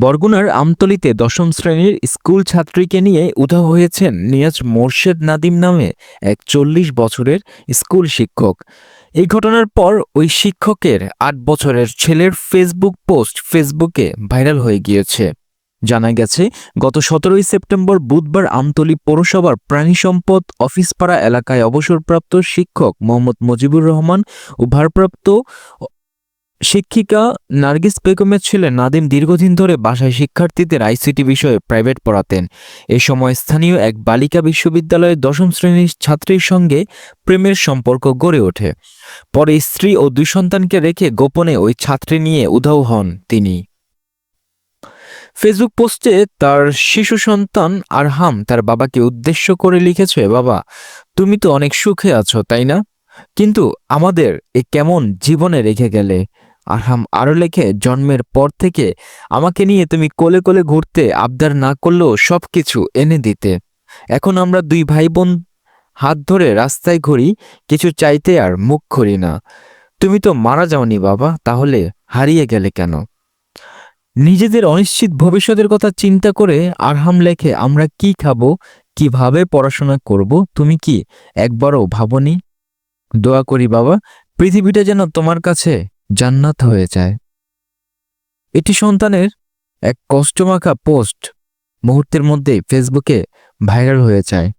বরগুনার আমতলিতে দশম শ্রেণির স্কুল ছাত্রীকে নিয়ে উধাও হয়েছেন নিয়াজ মোর্শেদ নাদিম নামে এক চল্লিশ বছরের স্কুল শিক্ষক। এই ঘটনার পর ওই শিক্ষকের আট বছরের ছেলের ফেসবুক পোস্ট ফেসবুকে ভাইরাল হয়ে গিয়েছে। জানা গেছে, গত সতেরোই সেপ্টেম্বর বুধবার আমতলী পৌরসভার প্রাণী সম্পদ অফিসপাড়া এলাকায় অবসরপ্রাপ্ত শিক্ষক মোহাম্মদ মুজিবুর রহমান ও ভারপ্রাপ্ত শিক্ষিকা নার্গিস বেগমের ছেলে নাদিম দীর্ঘদিন ধরে বাসায় শিক্ষার্থীদের আইসিটি বিষয়ে প্রাইভেট পড়াতেন। এ সময় স্থানীয় এক বালিকা বিশ্ববিদ্যালয়ের দশম শ্রেণির ছাত্রীর সঙ্গে প্রেমের সম্পর্ক গড়ে ওঠে। পরে স্ত্রী ও দুই সন্তানকে রেখে গোপনে ওই ছাত্রী নিয়ে উধাও হন তিনি। ফেসবুক পোস্টে তার শিশু সন্তান আরহাম তার বাবাকে উদ্দেশ্য করে লিখেছে, বাবা, তুমি তো অনেক সুখে আছো, তাই না? কিন্তু আমাদের এ কেমন জীবনে রেখে গেলে? আরহাম আরও লেখে, জন্মের পর থেকে আমাকে নিয়ে তুমি কোলে কোলে ঘুরতে, আবদার না করলেও সব কিছু এনে দিতে। এখন আমরা দুই ভাই বোন হাত ধরে রাস্তায় ঘুরি, কিছু চাইতে আর মুখ খুলি না। তুমি তো মারা যাওনি বাবা, তাহলে হারিয়ে গেলে কেন? নিজেদের অনিশ্চিত ভবিষ্যতের কথা চিন্তা করে আরহাম লেখে, আমরা কি খাব? কীভাবে পড়াশোনা করব? তুমি কি একবারও ভাবনি? দোয়া করি বাবা, পৃথিবীটা যেন তোমার কাছে জান্নাত হয়ে যায়। এটি সন্তানের এক কষ্টমাখা পোস্ট মুহূর্তের মধ্যেই ফেসবুকে ভাইরাল হয়ে যায়।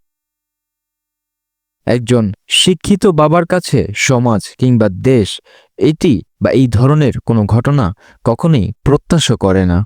একজন শিক্ষিত বাবার কাছে সমাজ কিংবা দেশ এটি বা এই ধরনের কোনো ঘটনা কখনোই প্রত্যাশা করে না।